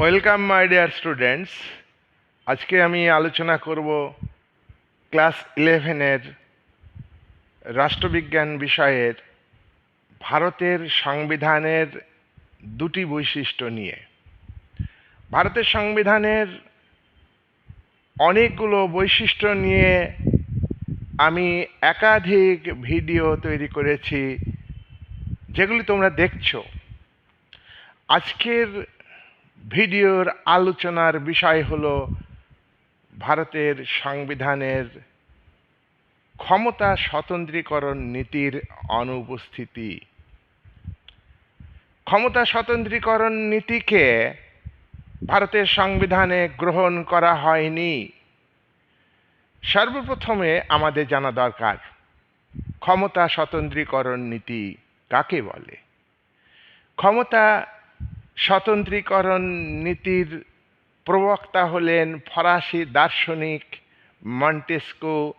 Welcome my dear students আজকে আমি আলোচনা করব ক্লাস ইলেভেনের রাষ্ট্রবিজ্ঞান বিষয়ের ভারতের সংবিধানের দুটি বৈশিষ্ট্য নিয়ে। ভারতের সংবিধানের অনেকগুলো বৈশিষ্ট্য নিয়ে আমি একাধিক ভিডিও তৈরি করেছি, যেগুলি তোমরা দেখছ। আজকের ভিডিওর আলোচনার বিষয় হল ভারতের সংবিধানের ক্ষমতা স্বতন্ত্রীকরণ নীতির অনুপস্থিতি। ক্ষমতা স্বতন্ত্রীকরণ নীতিকে ভারতের সংবিধানে গ্রহণ করা হয়নি। সর্বপ্রথমে আমাদের জানা দরকার, ক্ষমতা স্বতন্ত্রীকরণ নীতি কাকে বলে? ক্ষমতা স্বতন্ত্রীকরণ নীতির প্রবক্তা হলেন ফরাসি দার্শনিক Montesquieu.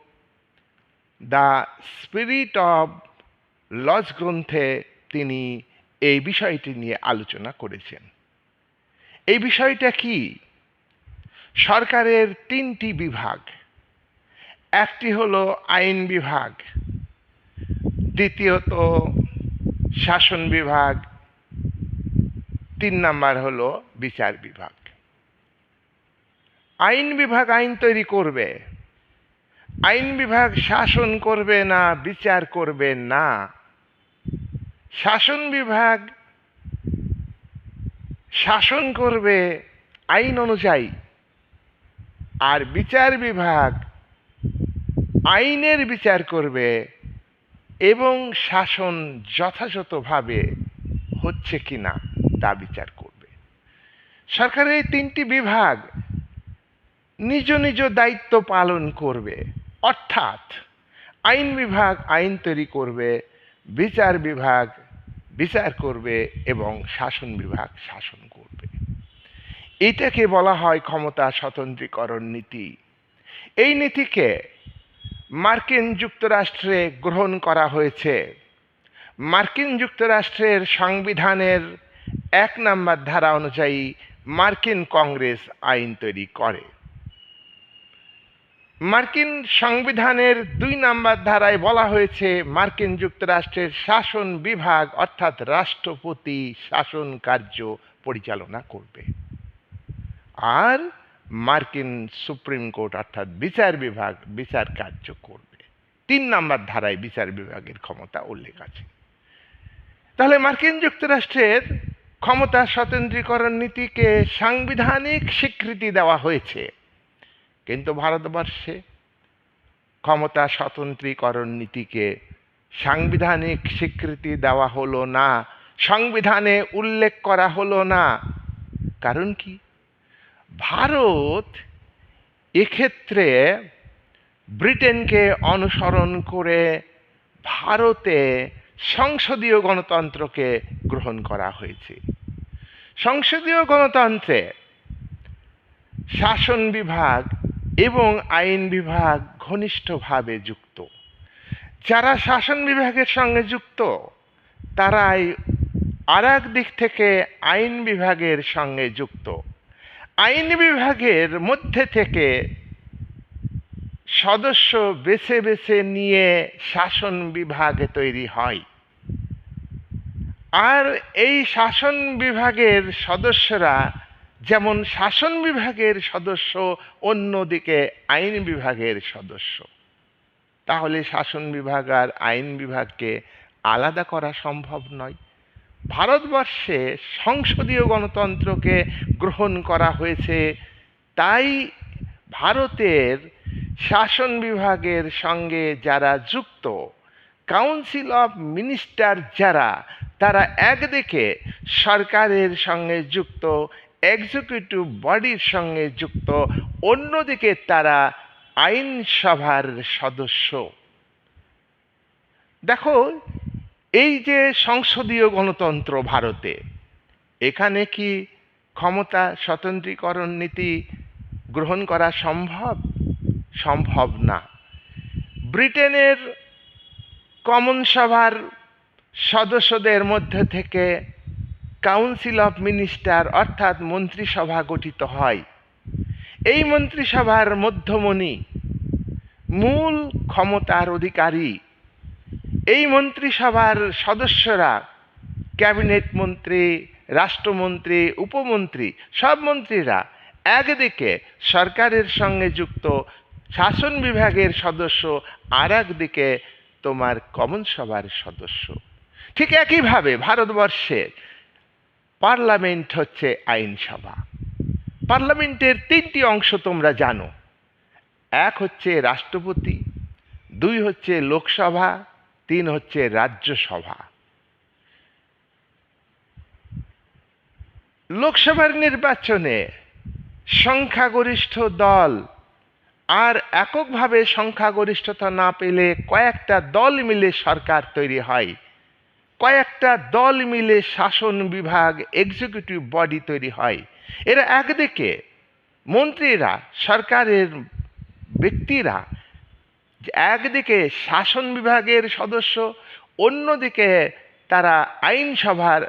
The spirit of laws গ্রন্থে তিনি এই বিষয়টি নিয়ে আলোচনা করেছেন। এই বিষয়টা কি? সরকারের তিনটি বিভাগ। একটি হলো আইন বিভাগ, দ্বিতীয়ত শাসন বিভাগ তিন নাম্বার হলো বিচার বিভাগ। আইন বিভাগ আইন তৈরি করবে। আইন বিভাগ শাসন করবে না, বিচার করবে না। শাসন বিভাগ শাসন করবে আইন অনুযায়ী। আর বিচার বিভাগ আইনের বিচার করবে এবং শাসন যথাযথভাবে হচ্ছে কি না তা বিচার করবে। সরকারের এই তিনটি বিভাগ নিজ নিজ দায়িত্ব পালন করবে। অর্থাৎ আইন বিভাগ আইন তৈরি করবে, বিচার বিভাগ বিচার করবে এবং শাসন বিভাগ শাসন করবে। এটাকে বলা হয় ক্ষমতা স্বতন্ত্রীকরণ নীতি। এই নীতিকে মার্কিন যুক্তরাষ্ট্রে গ্রহণ করা হয়েছে। মার্কিন যুক্তরাষ্ট্রের সংবিধানের এক নম্বর ধারা অনুযায়ী মার্কিন কংগ্রেস আইন তৈরি করে। মার্কিন সংবিধানের দুই নাম্বার ধারায় বলা হয়েছে, মার্কিন যুক্তরাষ্ট্রের শাসন বিভাগ অর্থাৎ রাষ্ট্রপতি শাসন কার্য পরিচালনা করবে। আর মার্কিন সুপ্রিম কোর্ট অর্থাৎ বিচার বিভাগ বিচার কার্য করবে। তিন নাম্বার ধারায় বিচার বিভাগের ক্ষমতা উল্লেখ আছে। তাহলে মার্কিন যুক্তরাষ্ট্রের ক্ষমতা স্বতন্ত্রীকরণ নীতিকে সাংবিধানিক স্বীকৃতি দেওয়া হয়েছে। কিন্তু ভারতবর্ষে ক্ষমতা স্বতন্ত্রীকরণ নীতিকে সাংবিধানিক স্বীকৃতি দেওয়া হলো না, সংবিধানে উল্লেখ করা হলো না। কারণ কি? ভারত এক্ষেত্রে ব্রিটেনকে অনুসরণ করে ভারতে সংসদীয় গণতন্ত্রকে গ্রহণ করা হয়েছে। সংসদীয় গণতন্ত্রে শাসন বিভাগ এবং আইন বিভাগ ঘনিষ্ঠভাবে যুক্ত। যারা শাসন বিভাগের সঙ্গে যুক্ত, তারাই আর দিক থেকে আইন বিভাগের সঙ্গে যুক্ত। আইন বিভাগের মধ্যে থেকে সদস্য বেছে বেছে নিয়ে শাসন বিভাগ তৈরি হয়। আর এই শাসন বিভাগের সদস্যরা যেমন শাসন বিভাগের সদস্য, অন্যদিকে আইন বিভাগের সদস্য। তাহলে শাসন বিভাগ আর আইন বিভাগকে আলাদা করা সম্ভব নয়। ভারতবর্ষে সংসদীয় গণতন্ত্রকে গ্রহণ করা হয়েছে, তাই ভারতের শাসন বিভাগের সঙ্গে যারা যুক্ত কাউন্সিল অফ মিনিস্টার যারা, তারা একদিকে সরকারের সঙ্গে যুক্ত এক্সিকিউটিভ বডির সঙ্গে যুক্ত, অন্যদিকে তারা আইনসভার সদস্য। দেখো, এই যে সংসদীয় গণতন্ত্র ভারতে, এখানে কি ক্ষমতা স্বতন্ত্রীকরণ নীতি গ্রহণ করা সম্ভব? সম্ভব না। ব্রিটেনের কমন সভার সদস্যদের মধ্যে থেকে কাউন্সিল অফ মিনিস্টার অর্থাৎ মন্ত্রিসভা গঠিত হয়। এই মন্ত্রিসভার মধ্যমণি মূল ক্ষমতার অধিকারী। এই মন্ত্রিসভার সদস্যরা ক্যাবিনেট মন্ত্রী, রাষ্ট্রমন্ত্রী, উপমন্ত্রী, সব মন্ত্রীরা একদিকে সরকারের সঙ্গে যুক্ত শাসন বিভাগের সদস্য আর একদিকে তোমার কমন সভার সদস্য। ঠিক একইভাবে ভারতবর্ষে পার্লামেন্ট হচ্ছে আইনসভা। পার্লামেন্টের তিনটি অংশ তোমরা জানো। এক হচ্ছে রাষ্ট্রপতি, দুই হচ্ছে লোকসভা, তিন হচ্ছে রাজ্যসভা। লোকসভার নির্বাচনে সংখ্যাগরিষ্ঠ দল। আর এককভাবে সংখ্যাগরিষ্ঠতা না পেলে কয়েকটা দল মিলে সরকার তৈরি হয়। কয়েকটা দল মিলে শাসন বিভাগ এক্সিকিউটিভ বডি তৈরি হয়। এরা একদিকে মন্ত্রীরা, সরকারের ব্যক্তিরা, একদিকে শাসন বিভাগের সদস্য, অন্যদিকে তারা আইনসভার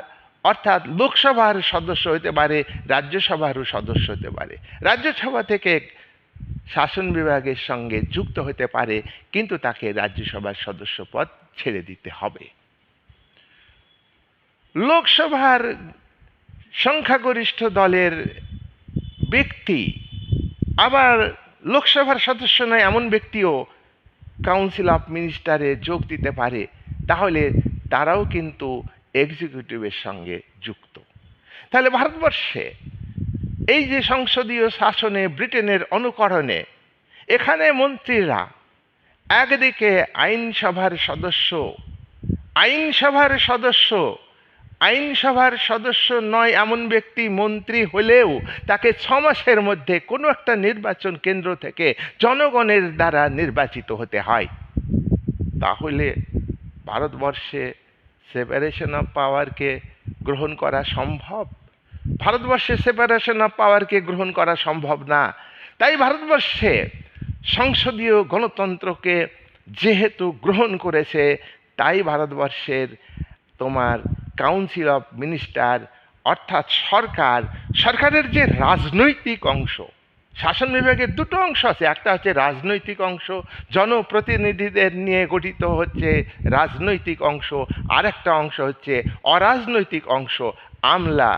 অর্থাৎ লোকসভার সদস্য হতে পারে রাজ্যসভারও সদস্য হতে পারে। রাজ্যসভা থেকে শাসন বিভাগের সঙ্গে যুক্ত হতে পারে, কিন্তু তাকে রাজ্যসভার সদস্য পদ ছেড়ে দিতে হবে। লোকসভার সংখ্যাগরিষ্ঠ দলের ব্যক্তি, আবার লোকসভার সদস্য নয়, এমন ব্যক্তিও কাউন্সিল অফ মিনিস্টারে যোগ দিতে পারে, তাহলে তারাও কিন্তু এক্সিকিউটিভের সঙ্গে যুক্ত। তাহলে ভারতবর্ষে এই যে সংসদীয় শাসনে ব্রিটেনের অনুকরণে এখানে মন্ত্রীরা একদিকে আইনসভার সদস্য আইনসভার সদস্য আইনসভার সদস্য নয় এমন ব্যক্তি মন্ত্রী হলেও তাকে ছ মাসের মধ্যে কোনো একটা নির্বাচন কেন্দ্র থেকে জনগণের দ্বারা নির্বাচিত হতে হয়। তাহলে ভারতবর্ষে সেপারেশন অফ পাওয়ারকে গ্রহণ করা সম্ভব? ভারতবর্ষে সেপারেশন অফ পাওয়ারকে গ্রহণ করা সম্ভব না। তাই ভারতবর্ষে সংসদীয় গণতন্ত্রকে যেহেতু গ্রহণ করেছে, তাই ভারতবর্ষের তোমার কাউন্সিল অফ মিনিস্টার অর্থাৎ সরকার, সরকারের যে রাজনৈতিক অংশ শাসন বিভাগের দুটো অংশ আছে। একটা হচ্ছে রাজনৈতিক অংশ, জনপ্রতিনিধিদের নিয়ে গঠিত হচ্ছে রাজনৈতিক অংশ। আর একটা অংশ হচ্ছে অরাজনৈতিক অংশ, আমলা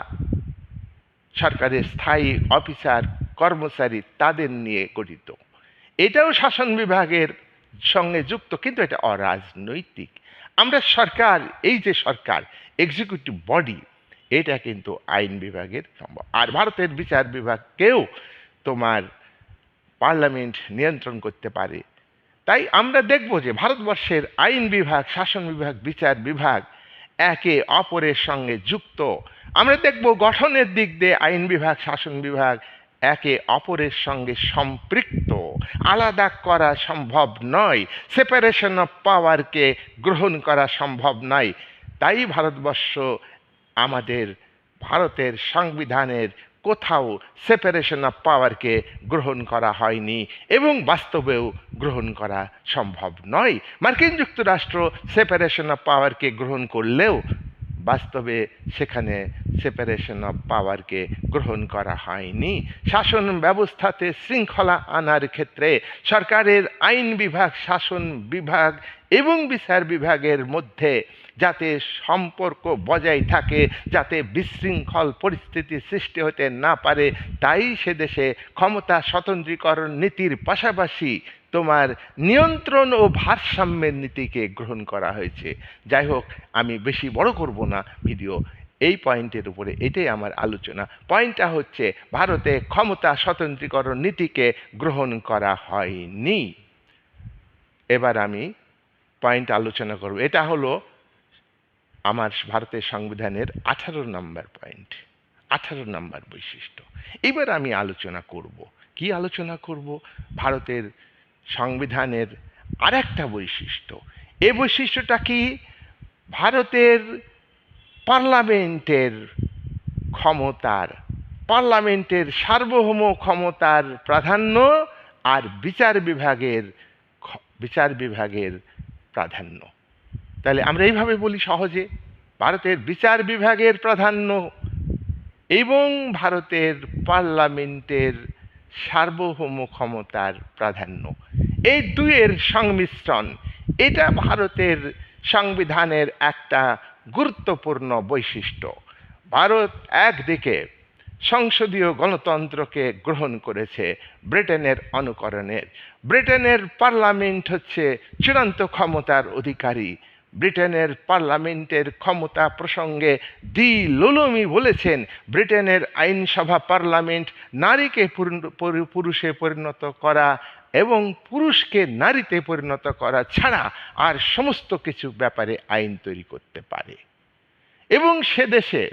সরকারের স্থায়ী অফিসার, কর্মচারী তাদের নিয়ে গঠিত। এটাও শাসন বিভাগের সঙ্গে যুক্ত, কিন্তু এটা অরাজনৈতিক। আমরা সরকার, এই যে সরকার এক্সিকিউটিভ বডি এটা কিন্তু আইন বিভাগের সম্ভব। আর ভারতের বিচার বিভাগকেও তোমার পার্লামেন্ট নিয়ন্ত্রণ করতে পারে। তাই আমরা দেখব যে ভারতবর্ষের আইন বিভাগ, শাসন বিভাগ, বিচার বিভাগ একে অপরের সঙ্গে যুক্ত। আমরা দেখব গঠনের দিক দিয়ে আইন বিভাগ, শাসন বিভাগ একে অপরের সঙ্গে সম্পৃক্ত। আলাদা করা সম্ভব নয়। সেপারেশন অফ পাওয়ারকে গ্রহণ করা সম্ভব নয়। তাই ভারতবর্ষ আমাদের ভারতের সংবিধানের কোথাও সেপারেশন অফ পাওয়ারকে গ্রহণ করা হয়নি এবং বাস্তবেও গ্রহণ করা সম্ভব নয়। মার্কিন যুক্তরাষ্ট্র সেপারেশন অফ পাওয়ারকে গ্রহণ করলেও বাস্তবে সেখানে সেপারেশন অফ পাওয়ারকে গ্রহণ করা হয়নি। শাসন ব্যবস্থাতে শৃঙ্খলা আনার ক্ষেত্রে সরকারের আইন বিভাগ, শাসন বিভাগ এবং বিচার বিভাগের মধ্যে যাতে সম্পর্ক বজায় থাকে, যাতে বিশৃঙ্খল পরিস্থিতি সৃষ্টি হতে না পারে, তাই সে দেশে ক্ষমতা স্বতন্ত্রীকরণ নীতির পাশাপাশি তোমার নিয়ন্ত্রণ ও ভারসাম্যের নীতিকে গ্রহণ করা হয়েছে। যাই হোক, আমি বেশি বড় করব না ভিডিও। এই পয়েন্টের উপরে এটাই আমার আলোচনা। পয়েন্টটা হচ্ছে, ভারতে ক্ষমতা স্বতন্ত্রীকরণ নীতিকে গ্রহণ করা হয়নি। এবার আমি পয়েন্ট আলোচনা করব। এটা হলো আমার ভারতের সংবিধানের আঠারো নম্বর পয়েন্ট আঠারো নম্বর বৈশিষ্ট্য। এবার আমি আলোচনা করব। কি আলোচনা করব? ভারতের সংবিধানের আরেকটা বৈশিষ্ট্য। এ বৈশিষ্ট্যটা কি? ভারতের পার্লামেন্টের ক্ষমতার, পার্লামেন্টের সার্বভৌম ক্ষমতার প্রাধান্য আর বিচার বিভাগের বিচার বিভাগের প্রাধান্য। তাহলে আমরা এইভাবে বলি সহজে, ভারতের বিচার বিভাগের প্রাধান্য এবং ভারতের পার্লামেন্টের সার্বভৌম ক্ষমতার প্রাধান্য। এই দুইয়ের সংমিশ্রণ, এটা ভারতের সংবিধানের একটা গুরুত্বপূর্ণ বৈশিষ্ট্য। ভারত একদিকে সংসদীয় গণতন্ত্রকে গ্রহণ করেছে ব্রিটেনের অনুকরণের। ব্রিটেনের পার্লামেন্ট হচ্ছে চূড়ান্ত ক্ষমতার অধিকারী ব্রিটেনের পার্লামেন্টের ক্ষমতা প্রসঙ্গে দি লোলমি বলেছেন, ব্রিটেনের আইনসভা পার্লামেন্ট নারীকে পুরুষে পরিণত করা এবং পুরুষকে নারীতে পরিণত করা ছাড়া আর সমস্ত কিছু ব্যাপারে আইন তৈরি করতে পারে। এবং সে দেশে,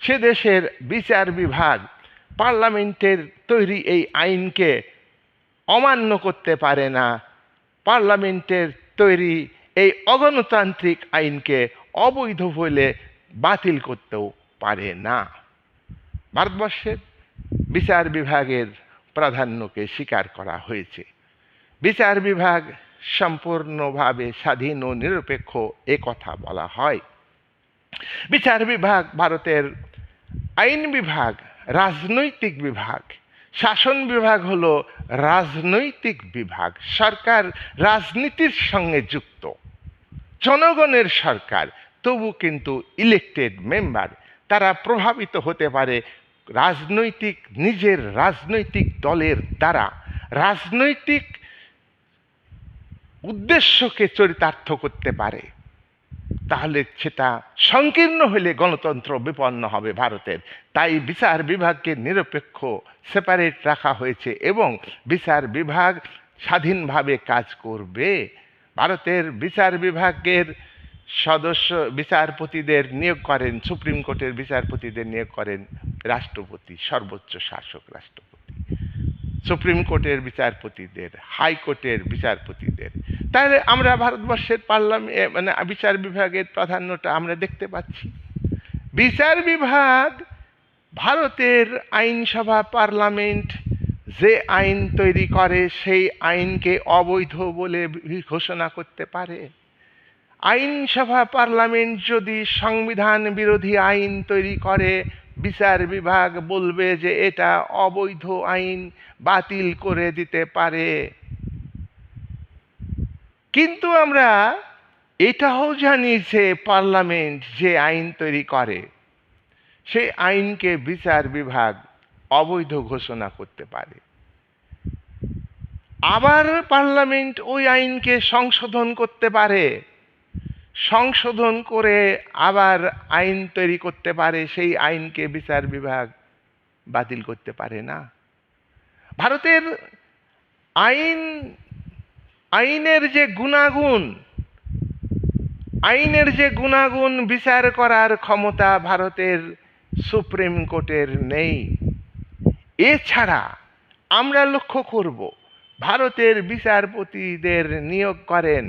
সে দেশের বিচার বিভাগ পার্লামেন্টের তৈরি এই আইনকে অমান্য করতে পারে না। পার্লামেন্টের তৈরি এই অগণতান্ত্রিক আইনকে অবৈধ বলে বাতিল করতেও পারে না। ভারতবর্ষের বিচার বিভাগের প্রাধান্যকে স্বীকার করা হয়েছে। বিচার বিভাগ সম্পূর্ণভাবে স্বাধীন ও নিরপেক্ষ এ কথা বলা হয়। বিচার বিভাগ ভারতের আইন বিভাগ, রাজনৈতিক বিভাগ, শাসন বিভাগ হলো রাজনৈতিক বিভাগ। সরকার রাজনীতির সঙ্গে যুক্ত। জনগণের সরকার, তবু কিন্তু ইলেকটেড মেম্বার তারা প্রভাবিত হতে পারে রাজনৈতিক, নিজের রাজনৈতিক দলের দ্বারা। রাজনৈতিক উদ্দেশ্যকে চরিতার্থ করতে পারে। তাহলে সেটা সংকীর্ণ হলে গণতন্ত্র বিপন্ন হবে ভারতের। তাই বিচার বিভাগকে নিরপেক্ষ সেপারেট রাখা হয়েছে এবং বিচার বিভাগ স্বাধীনভাবে কাজ করবে। ভারতের বিচার বিভাগের সদস্য, বিচারপতিদের নিয়োগ করেন, সুপ্রিম কোর্টের বিচারপতিদের নিয়োগ করেন রাষ্ট্রপতি, সর্বোচ্চ শাসক রাষ্ট্রপতি। সুপ্রিম কোর্টের বিচারপতিদের হাইকোর্টের বিচারপতিদের। তাহলে আমরা ভারতবর্ষের পার্লামেন্ট মানে বিচার বিভাগের প্রাধান্যটা আমরা দেখতে পাচ্ছি। বিচার বিভাগ ভারতের আইনসভা পার্লামেন্ট যে আইন তৈরি করে, সেই আইনকে অবৈধ বলে ঘোষণা করতে পারে। আইনসভা পার্লামেন্ট যদি সংবিধান বিরোধী আইন তৈরি করে, বিচার বিভাগ বলবে যে এটা অবৈধ আইন বাতিল করে দিতে পারে। কিন্তু আমরা এটাও জানি যে পার্লামেন্ট যে আইন তৈরি করে, সেই আইনকে বিচার বিভাগ অবৈধ ঘোষণা করতে পারে। আবার পার্লামেন্ট ওই আইনকে সংশোধন করতে পারে। সংশোধন করে আবার আইন তৈরি করতে পারে, সেই আইনকে বিচার বিভাগ বাতিল করতে পারে না। ভারতের আইন, আইনের যে গুণাগুণ, আইনের যে গুণাগুণ বিচার করার ক্ষমতা ভারতের সুপ্রিম কোর্টের নেই। এছাড়া আমরা লক্ষ্য করব ভারতের বিচারপতিদের নিয়োগ করেন।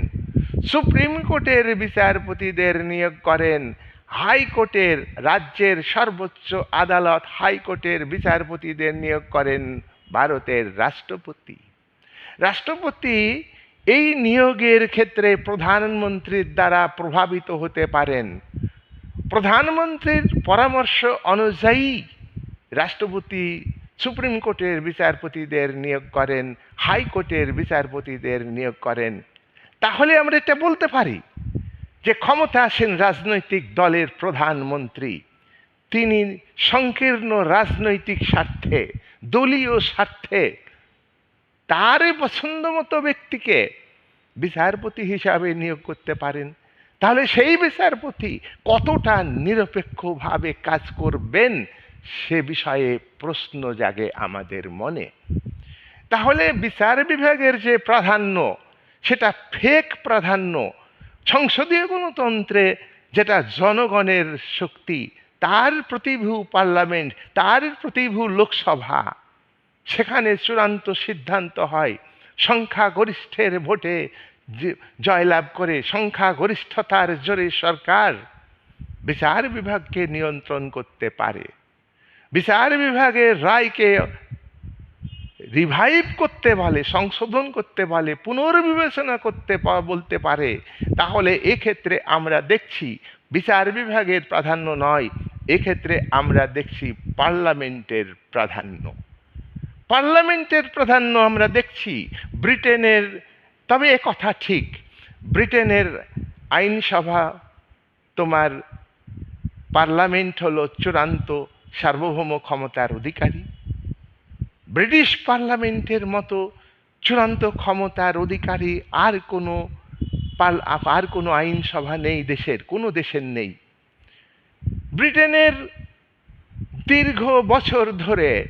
সুপ্রিম কোর্টের বিচারপতিদের নিয়োগ করেন। হাইকোর্টের, রাজ্যের সর্বোচ্চ আদালত হাইকোর্টের বিচারপতিদের নিয়োগ করেন ভারতের রাষ্ট্রপতি। রাষ্ট্রপতি এই নিয়োগের ক্ষেত্রে প্রধানমন্ত্রীর দ্বারা প্রভাবিত হতে পারেন। প্রধানমন্ত্রীর পরামর্শ অনুযায়ী রাষ্ট্রপতি সুপ্রিম কোর্টের বিচারপতিদের নিয়োগ করেন হাইকোর্টের বিচারপতিদের নিয়োগ করেন। তাহলে আমরা এটা বলতে পারি যে ক্ষমতাসীন রাজনৈতিক দলের প্রধানমন্ত্রী, তিনি সংকীর্ণ রাজনৈতিক স্বার্থে, দলীয় স্বার্থে তার পছন্দ মতো ব্যক্তিকে বিচারপতি হিসাবে নিয়োগ করতে পারেন। তাহলে সেই বিচারপতি কতটা নিরপেক্ষভাবে কাজ করবেন সে বিষয়ে প্রশ্ন জাগে আমাদের মনে। তাহলে বিচার বিভাগের যে প্রাধান্য, সেটা ফেক প্রাধান্য, সংসদীয় গণতন্ত্রে যেটা জনগণের শক্তি, তার প্রতিভূ পার্লামেন্ট, তার প্রতিভূ লোকসভা, সেখানে চূড়ান্ত সিদ্ধান্ত হয়। সংখ্যাগরিষ্ঠের ভোটে জয়লাভ করে সংখ্যাগরিষ্ঠতার জোরে সরকার বিচার বিভাগকে নিয়ন্ত্রণ করতে পারে। বিচার বিভাগের রায়কে রিভাইভ করতে বলে সংশোধন করতে বলে পুনর্বিবেচনা করতে বলতে পারে, তাহলে এক্ষেত্রে আমরা দেখছি বিচার বিভাগের প্রাধান্য নয়, এক্ষেত্রে আমরা দেখছি পার্লামেন্টের প্রাধান্য। পার্লামেন্টের প্রাধান্য আমরা দেখছি ব্রিটেনের, তবে এ কথা ঠিক, ব্রিটেনের আইনসভা তোমার পার্লামেন্ট হলো চূড়ান্ত সার্বভৌম ক্ষমতার অধিকারী। ব্রিটিশ পার্লামেন্টের মতো চূড়ান্ত ক্ষমতার অধিকারী আর কোনো আর কোনো আইনসভা নেই দেশের, কোনো দেশের নেই। ব্রিটেনের দীর্ঘ বছর ধরে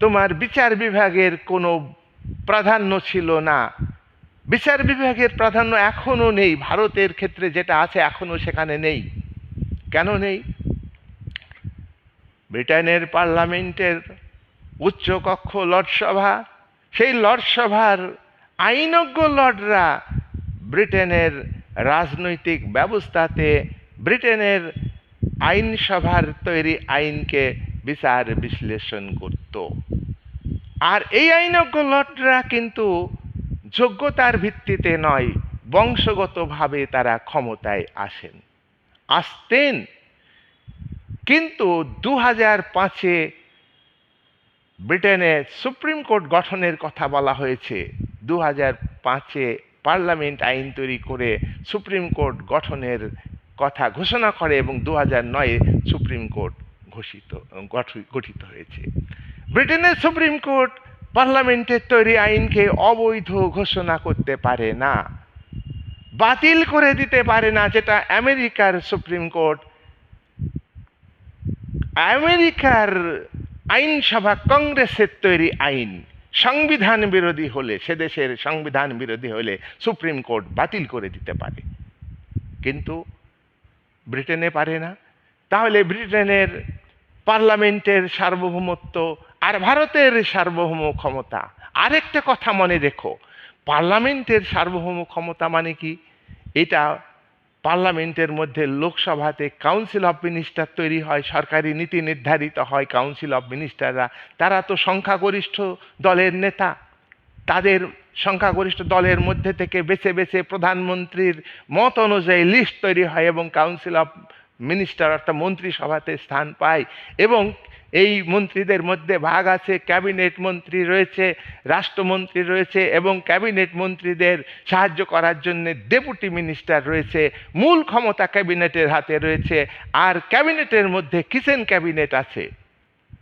তোমার বিচার বিভাগের কোনো প্রাধান্য ছিল না। বিচার বিভাগের প্রাধান্য এখনও নেই, ভারতের ক্ষেত্রে যেটা আছে এখনও সেখানে নেই। কেন নেই? ব্রিটেনের পার্লামেন্টের উচ্চকক্ষ লর্ডসভা সেই লর্ডসভার আইনজ্ঞ লর্ডরা ব্রিটেনের রাজনৈতিক ব্যবস্থাতে ব্রিটেনের আইনসভার তৈরি আইনকে বিচার বিশ্লেষণ করত। আর এই আইনজ্ঞ লর্ডরা কিন্তু যোগ্যতার ভিত্তিতে নয়, বংশগতভাবে তারা ক্ষমতায় আসেন। আসতেন কিন্তু দু হাজার পাঁচে ব্রিটেনে সুপ্রিম কোর্ট গঠনের কথা বলা হয়েছে। দু হাজার পাঁচে পার্লামেন্ট আইন তৈরি করে সুপ্রিম কোর্ট গঠনের কথা ঘোষণা করে এবং দু হাজার নয়ে সুপ্রিম কোর্ট ঘোষিত গঠিত হয়েছে। ব্রিটেনের সুপ্রিম কোর্ট পার্লামেন্টের তৈরি আইনকে অবৈধ ঘোষণা করতে পারে না, বাতিল করে দিতে পারে না, যেটা আমেরিকার সুপ্রিম কোর্ট আমেরিকার আইনসভা কংগ্রেসের তৈরি আইন সংবিধান বিরোধী হলে, সে দেশের সংবিধান বিরোধী হলে সুপ্রিম কোর্ট বাতিল করে দিতে পারে। কিন্তু ব্রিটেনে পারে না। তাহলে ব্রিটেনের পার্লামেন্টের সার্বভৌমত্ব আর ভারতের সার্বভৌম ক্ষমতা, আরেকটা কথা মনে রেখো। পার্লামেন্টের সার্বভৌম ক্ষমতা মানে কি? এটা পার্লামেন্টের মধ্যে লোকসভাতে কাউন্সিল অফ মিনিস্টার তৈরি হয়, সরকারি নীতি নির্ধারিত হয় কাউন্সিল অফ মিনিস্টাররা তারা তো সংখ্যাগরিষ্ঠ দলের নেতা। তাদের সংখ্যাগরিষ্ঠ দলের মধ্যে থেকে বেছে বেছে প্রধানমন্ত্রীর মত অনুযায়ী লিস্ট তৈরি হয় এবং কাউন্সিল অফ মিনিস্টার অর্থাৎ মন্ত্রিসভাতে স্থান পায়। এবং এই মন্ত্রীদের মধ্যে ভাগ আছে, ক্যাবিনেট মন্ত্রী রয়েছে, রাষ্ট্রমন্ত্রী রয়েছে এবং ক্যাবিনেট মন্ত্রীদের সাহায্য করার জন্য ডেপুটি মিনিস্টার রয়েছে, মূল ক্ষমতা ক্যাবিনেটের হাতে রয়েছে আর ক্যাবিনেটের মধ্যে কিচেন ক্যাবিনেট আছে।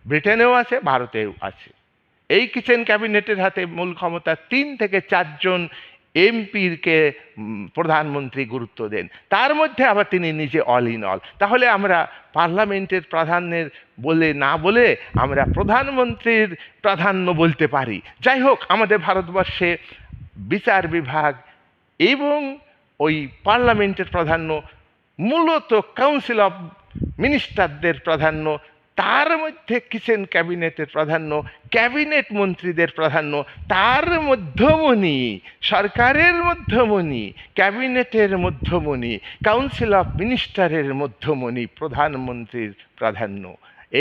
ব্রিটেনেও আছে, ভারতেও আছে। এই কিচেন ক্যাবিনেটের হাতে মূল ক্ষমতা তিন থেকে চারজন এমপিরকে প্রধানমন্ত্রী গুরুত্ব দেন। তার মধ্যে আবার তিনি নিজে অল ইন অল তাহলে আমরা পার্লামেন্টের প্রাধান্যের বলে না বলে আমরা প্রধানমন্ত্রীর প্রাধান্য বলতে পারি। যাই হোক, আমাদের ভারতবর্ষে বিচার বিভাগ এবং ওই পার্লামেন্টের প্রাধান্য, মূলত কাউন্সিল অফ মিনিস্টারদের প্রাধান্য তার মধ্যে কিচেন ক্যাবিনেটের প্রাধান্য? ক্যাবিনেট মন্ত্রীদের প্রাধান্য। তার মধ্যমণি, সরকারের মধ্যমণি, ক্যাবিনেটের মধ্যমণি কাউন্সিল অফ মিনিস্টারের মধ্যমণি, প্রধানমন্ত্রীর প্রাধান্য।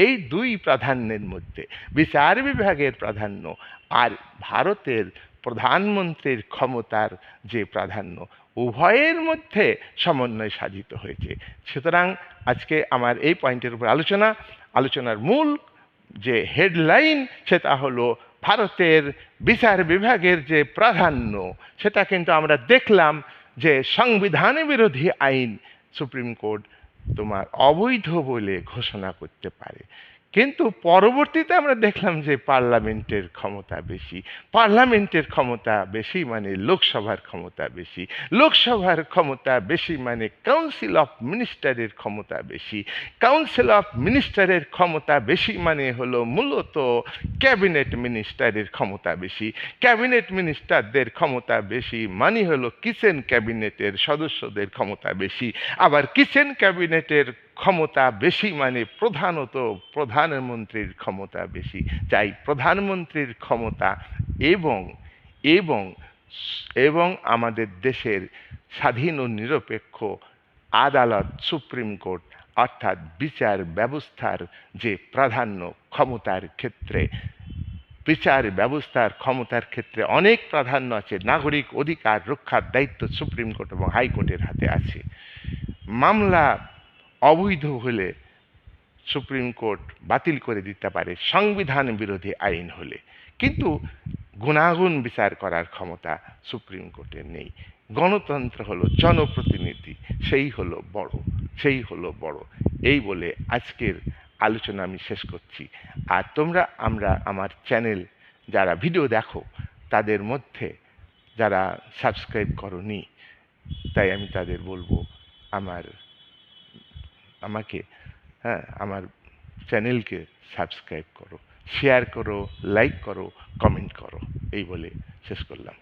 এই দুই প্রাধান্যের মধ্যে বিচার বিভাগের প্রাধান্য আর ভারতের প্রধানমন্ত্রীর ক্ষমতার যে প্রাধান্য উভয়ের মধ্যে সমন্বয় সাধিত হয়েছে। সুতরাং আজকে আমার এই পয়েন্টের উপর আলোচনা, আলোচনার মূল যে হেডলাইন সেটা হলো ভারতের বিচার বিভাগের যে প্রাধান্য, সেটা কিন্তু আমরা দেখলাম যে সংবিধান বিরোধী আইন সুপ্রিম কোর্ট তোমার অবৈধ বলে ঘোষণা করতে পারে। কিন্তু পরবর্তীতে আমরা দেখলাম যে পার্লামেন্টের ক্ষমতা বেশি, পার্লামেন্টের ক্ষমতা বেশি মানে লোকসভার ক্ষমতা বেশি, লোকসভার ক্ষমতা বেশি মানে কাউন্সিল অফ মিনিস্টারের ক্ষমতা বেশি কাউন্সিল অফ মিনিস্টারের ক্ষমতা বেশি মানে হলো মূলত ক্যাবিনেট মিনিস্টারের ক্ষমতা বেশি ক্যাবিনেট মিনিস্টারদের ক্ষমতা বেশি মানে হলো কিচেন ক্যাবিনেটের সদস্যদের ক্ষমতা বেশি, আবার কিচেন ক্যাবিনেটের ক্ষমতা বেশি মানে প্রধানত প্রধানমন্ত্রীর ক্ষমতা বেশি। তাই প্রধানমন্ত্রীর ক্ষমতা এবং এবং এবং আমাদের দেশের স্বাধীন ও নিরপেক্ষ আদালত, সুপ্রিম কোর্ট, অর্থাৎ বিচার ব্যবস্থার যে প্রাধান্য ক্ষমতার ক্ষেত্রে, বিচার ব্যবস্থার ক্ষমতার ক্ষেত্রে অনেক প্রাধান্য আছে, নাগরিক অধিকার রক্ষার দায়িত্ব সুপ্রিম কোর্ট এবং হাইকোর্টের হাতে আছে। মামলা অবৈধ হলে সুপ্রিম কোর্ট বাতিল করে দিতে পারে সংবিধান বিরোধী আইন হলে। কিন্তু গুণাগুণ বিচার করার ক্ষমতা সুপ্রিম কোর্টের নেই। গণতন্ত্র হলো জনপ্রতিনিধি, সেই হলো বড়, সেই হলো বড়। এই বলে আজকের আলোচনা আমি শেষ করছি। আর তোমরা, আমরা, আমার চ্যানেল যারা ভিডিও দেখো, তাদের মধ্যে যারা সাবস্ক্রাইব করনি, তাই আমি তাদের বলব, আমার আমাকে হ্যাঁ আমার চ্যানেলকে সাবস্ক্রাইব করো, শেয়ার করো, লাইক করো, কমেন্ট করো, এই বলে শেষ করলাম।